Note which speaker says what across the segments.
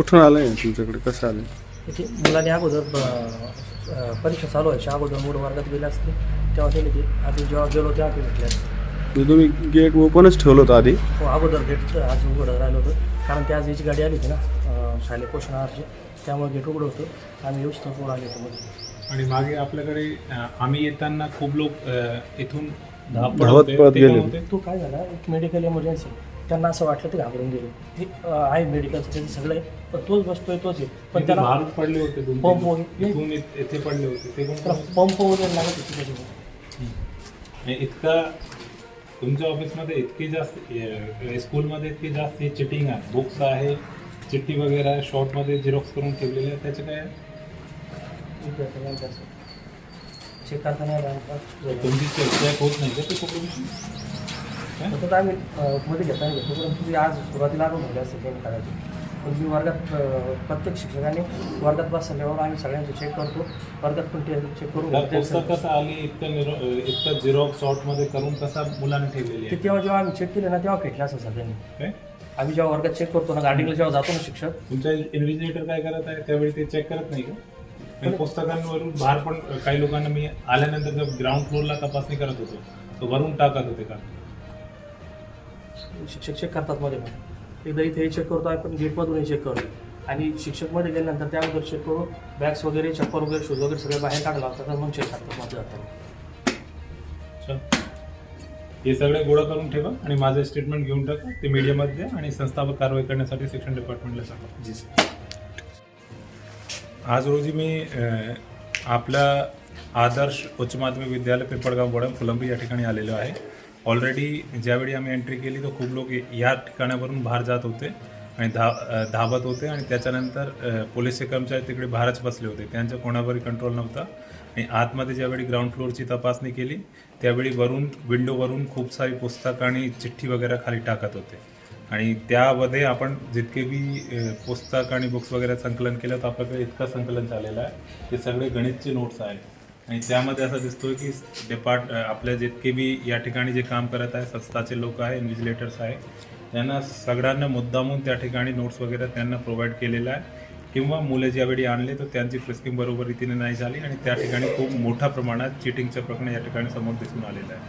Speaker 1: कुठून आलं आहे तुमच्याकडे? कसं आलं
Speaker 2: तिथे मुलाने अगोदर अ, परीक्षा चालू व्हायच्या अगोदर मूळ वर्गात गेले असते. तेव्हा ते ते आधी जेव्हा गेलो तेव्हा ते भेटले असते.
Speaker 1: म्हणजे तुम्ही गेट ओपनच ठेवलं होतं आधी?
Speaker 2: हो अगोदर गेट आज उघडं राहिलं होतं. कारण ते आज याची गाडी आली होती ना अ, शालेय पोषण आहारची. त्यामुळे गेट उघडं होतं आम्ही येऊच तर पोरं आले होतो मध्ये
Speaker 3: आणि मागे आपल्याकडे अ, आम्ही येताना खूप लोक अ, इथून धावत.
Speaker 1: पळत गेले.
Speaker 3: होते.
Speaker 2: तो काय झाला? एक मेडिकल इमर्जन्सी त्यांना असं वाटलं ते घाबरून गेले. हे आहे मेडिकलचं त्याचं सगळं. आहे पण तोच बसतोय तोच आहे. पण त्याला
Speaker 3: बाहेर पडले होते दोन
Speaker 2: पंप. वगैरे-
Speaker 3: इथून इत- इथे पडले होते. ते पण
Speaker 2: त्याला पंप वगैरे लागत होती त्याच्यामुळे
Speaker 3: आणि इतका तुमच्या ऑफिसमध्ये इतकी जास्त स्कूलमध्ये इतकी जास्त चिटिंग आहे. बुक्स आहे चिठ्ठी वगैरे आहे शॉर्टमध्ये झेरॉक्स करून ठेवलेले आहे त्याचं काय? आहे?
Speaker 2: चेक करताना
Speaker 3: तुमची चेक होत नाही का ते कुठून?
Speaker 2: फक्त आम्ही मध्ये घेताना घेतो परंतु तुम्ही आज सुरुवातीला आणून झाले असते त्यांनी करायचे. पण मी वर्गात प्रत्येक शिक्षकाने वर्गात बसल्यावर आम्ही सगळ्यांचे चेक करतो. वर्गात पण ते चेक करून
Speaker 3: कसं आली इतकं इतकं झेरॉक्स शॉर्टमध्ये करून कसा मुलांनी ठेवलेली
Speaker 2: ते तेव्हा जेव्हा आम्ही चेक केले ना तेव्हा भेटलं असं सगळ्यांनी. आम्ही जेव्हा वर्गात चेक करतो ना गाडीला जेव्हा जातो ना शिक्षक.
Speaker 3: तुमचा इन्व्हिजिलेटर काय करत आहे? त्यावेळी ते चेक करत नाही का? आणि पुस्तकांवरून बाहेर पण काही लोकांना मी आल्यानंतर ग्राउंड फ्लोअरला तपासणी करत होतो तो वरून टाकत होते का?
Speaker 2: शिक्षक चेक करतात मध्ये पण एकदा इथे चेक करतो आपण गेटमधूनही चेक करतो. आणि शिक्षकमध्ये गेल्यानंतर त्या अगोदर चेक करून बॅग्स वगैरे चप्पल वगैरे शूज वगैरे सगळे बाहेर काढला लागतात मग चेक करतात मध्ये
Speaker 3: चल. हे सगळे गोळा करून ठेवा आणि माझं स्टेटमेंट घेऊन टाका. ते मीडियामध्ये द्या आणि संस्थावर कारवाई करण्यासाठी शिक्षण डिपार्टमेंटला सांगा. जी सर आज रोजी मी आपल्या आदर्श उच्च माध्यमिक विद्यालय पिंपळगाव बोडम फुलंबरी या ठिकाणी आलेलो आहे. ऑलरेडी ज्यावेळी आम्ही एंट्री केली तर खूप लोक या ठिकाणावरून बाहेर जात होते आणि धा धावत होते आणि त्याच्यानंतर पोलीसचे कर्मचारी तिकडे बाहेरच बसले होते. त्यांच्या कोणावरही कंट्रोल नव्हता. आणि आतमध्ये ज्यावेळी ग्राउंड फ्लोअरची तपासणी केली त्यावेळी वरून विंडोवरून खूप सारी पुस्तक आणि चिठ्ठी वगैरे खाली टाकत होते. आणि त्यामध्ये आपण जितके बी पुस्तक आणि बुक्स वगैरे संकलन केलं तर आपल्याकडे इतकं संकलन झालेलं आहे ते सगळे गणितचे नोट्स आहेत. आणि त्यामध्ये असं दिसतोय की डिपार्ट आपल्या जितके बी या ठिकाणी जे काम करत आहे संस्थाचे लोक आहे इन्व्हिजिलेटर्स आहे त्यांना सगळ्यांना मुद्दामून त्या ठिकाणी नोट्स वगैरे त्यांना प्रोव्हाइड केलेलं आहे. किंवा मुले ज्यावेळी आणले तर त्यांची फ्रिस्किंग बरोबर रीतीने नाही झाली आणि त्या ठिकाणी खूप मोठ्या प्रमाणात चिटिंगचं प्रकरण या ठिकाणी समोर दिसून आलेलं आहे.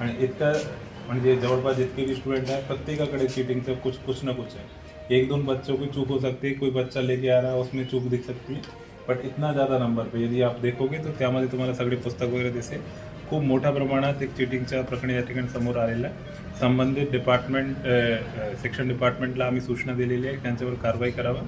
Speaker 3: आणि इतकं म्हणजे जवळपास जितके भी स्टूडेंट आहे प्रत्येकाकडे चीटिंगचं कुछ कुछ ना कुछ है एक दोन बच्चों की चूक हो सकती है कोई बच्चा लेके आ रहा है उसमें चूक दिख सकती है. बट इतना ज़्यादा नंबर पे यदि आप देखोगे तो त्यामध्ये तुम्हाला सगळे पुस्तक वगैरे दिसेल. खूप मोठ्या प्रमाणात एक चिटिंगच्या प्रकरण या ठिकाणी समोर आलेलं आहे. संबंधित डिपार्टमेंट शिक्षण डिपार्टमेंटला आम्ही सूचना दिलेली आहे. त्यांच्यावर कारवाई करावं.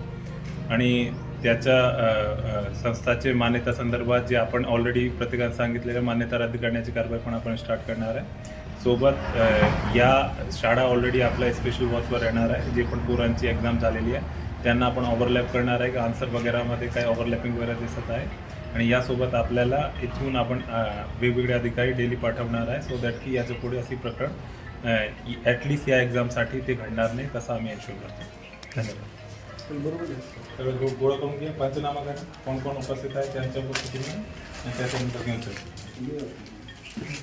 Speaker 3: आणि त्याच्या संस्थाचे मान्यता संदर्भात जे आपण ऑलरेडी प्रत्येकाने सांगितलेलं मान्यता रद्द करण्याची कारवाई पण आपण स्टार्ट करणार आहे. सोबत या शाळा ऑलरेडी आपल्या स्पेशल वॉचवर येणार आहे. जे पण पोरांची एक्झाम झालेली आहे त्यांना आपण ओव्हरलॅप करणार आहे की आन्सर वगैरेमध्ये काही ओव्हरलॅपिंग वगैरे दिसत आहे. आणि यासोबत आपल्याला इथून आपण वेगवेगळे अधिकारी डेली पाठवणार आहे सो दॅट की याच्यापुढे अशी प्रकरण ॲटलिस्ट या एक्झामसाठी ते घडणार नाही तसं आम्ही एन्शुअर करतो. धन्यवाद. बरोबर गोळा करून घ्या पंचनामा करा कोण कोण उपस्थित आहे त्यांच्या उपस्थितीने आणि त्याच्यानंतर घेऊन